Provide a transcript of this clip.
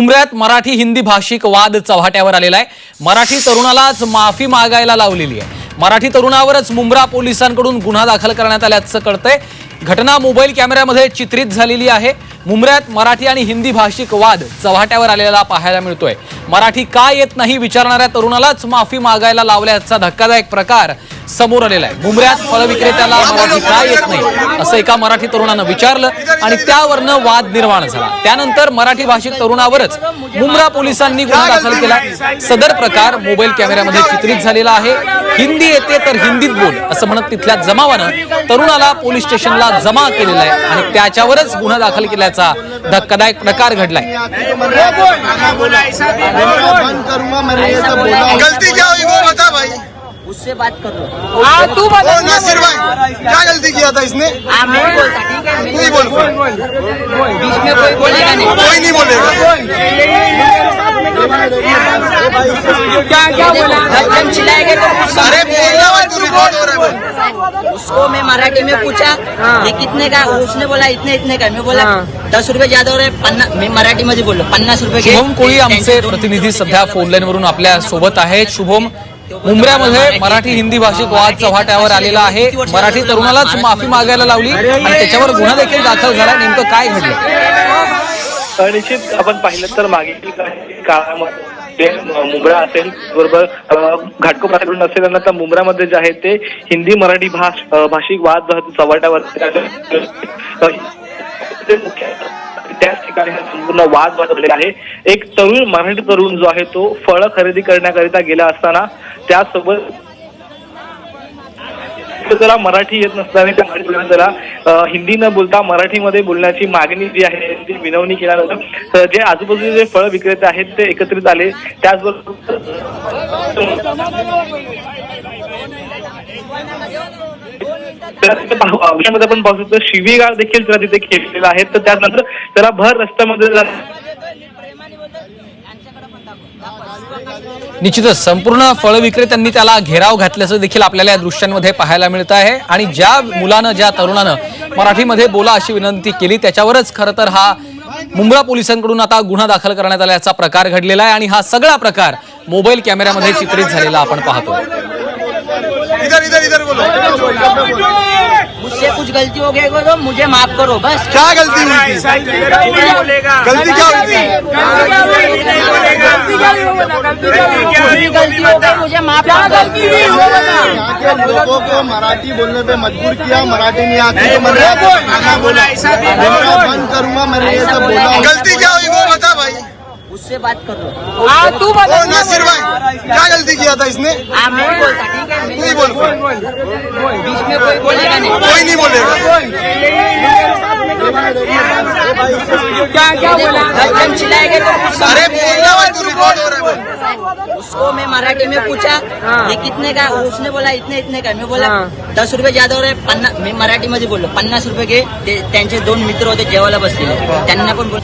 उमऱ्यात मराठी हिंदी भाषिक वाद चव्हाट्यावर आलेला आहे. मराठी तरुणालाच माफी मागायला लावलेली आहे. मराठी तरुणावरच मुंब्रा पोलिसांकडून गुन्हा दाखल करण्यात आल्याचं कळतंय. घटना मोबाईल कॅमेऱ्यामध्ये चित्रित झालेली आहे. मुंबऱ्यात मराठी आणि हिंदी भाषिक वाद चव्हाट्यावर आलेला पाहायला मिळतोय. मराठी का येत नाही विचारणाऱ्या तरुणालाच माफी मागायला लावल्याचा धक्कादायक प्रकार समोर आलेला आहे. मुंबऱ्यात फळ विक्रेत्याला मराठी का येत नाही असं एका मराठी तरुणानं विचारलं आणि त्यावरनं वाद निर्माण झाला. त्यानंतर मराठी भाषिक तरुणावरच मुंब्रा पोलिसांनी गुन्हा दाखल केला. सदर प्रकार मोबाईल कॅमेऱ्यामध्ये चित्रित झालेला आहे. हिंदी येते तर हिंदीत बोल असं म्हणत तिथल्या जमावानं तरुणाला पोलीस स्टेशनला जमा केलेला आहे आणि त्याच्यावरच गुन्हा दाखल केल्याचा धक्कादायक प्रकार घडलाय. उससे बात कर लो। हाँ तू बता। नासिर भाई क्या गलती किया था इसने? मैं नहीं बोलता ठीक तू बोल बीच में कोई बोलेगा नहीं। कोई नहीं बोलेगा क्या क्या बोला हम चिल्लाएंगे तो कुछ अरे हो है उसको मैं मराठी में पूछा ये कितने का? उसने बोला इतने इतने का। मैं बोला दस रुपए ज्यादा हो रहे पन्नास मैं मराठी मध्ये बोललो पन्नास रुपये. शुभम कोळी आमचे प्रतिनिधी सध्या फोनलाईन वरून आपल्यासोबत आहेत. शुभम मुंबऱ्यामध्ये मराठी हिंदी भाषिक वाद चव्हाट्यावर आलेला आहे. मराठी तरुणालाच माफी मागायला लावली आणि त्याच्यावर गुन्हा देखील दाखल झाला. नेमकं काय घडलं? निश्चित आपण पाहिलं तर मागील काही ते मुंब्रा असेल बरोबर. अ, घाटकोपराकडून असेल आणि तर मुंब्रामध्ये जे आहे ते हिंदी मराठी भाष भाषिक वाद जो आहे चव्हाट्यावर त्याच ठिकाणी हा संपूर्ण वाद वाढवलेला आहे. एक तरुण मराठी तरुण जो आहे तो फळं खरेदी करण्याकरिता गेला असताना त्यासोबत तर त्याला मराठी येत नसल्याने त्या मराठी त्याला हिंदी न बोलता मराठीमध्ये बोलण्याची मागणी जी आहे ती विनवणी केल्यानंतर अ, जे आजूबाजूचे जे फळ विक्रेते आहेत ते एकत्रित आले त्याचबरोबर पाहू- औषधामध्ये आपण पाहू शकतो शिवीगाळ देखील त्याला तिथे खेळलेला आहे तर त्यानंतर त्याला भर रस्त्यामध्ये निश्चितच संपूर्ण फळ विक्रेत्यांनी त्याला घेराव घातल्याचं देखील आपल्याला या दृश्यांमध्ये पाहायला मिळत आहे. आणि ज्या मुलानं ज्या तरुणानं मराठीमध्ये बोला अशी विनंती केली त्याच्यावरच खरं तर हा मुंब्रा पोलिसांकडून आता गुन्हा दाखल करण्यात आल्याचा प्रकार घडलेला आहे आणि हा सगळा प्रकार मोबाईल कॅमेऱ्यामध्ये चित्रित झालेला आपण पाहतो. इधर इधर इधर बोलो. मुझसे कुछ गलती हो गई तो मुझे माफ करो बस। क्या गलती हुई थी? गलती क्या हुई हो गई मुझे माफ कर दो यहाँ के लोगों को मराठी बोलने पे मजबूर किया मराठी नहीं आती तो मैंने खाना बोला. बंद करूंगा मैंने ये सब बोला गलती क्या हुई वो बता भाई. उससे बात कर लो. हाँ तू ओ बता नासिर भाई क्या गलती किया था इसने? हाँ मैं नहीं बोलता ठीक है? तू ही बोल बीच में कोई बोलेगा नहीं कोई नहीं। बोलेगा। क्या क्या बोला हम चिल्लाएंगे तो अरे हो है उसको मैं मराठी में पूछा ये कितने का उसने बोला इतने इतने का। मैं बोला दस रुपये ज्यादा हो रहे पन्नास मैं मराठी मध्ये बोललो पन्नास रुपये घे ते- त्यांचे दोन मित्र होते जेवायला बसलेले. त्यांना पण बोल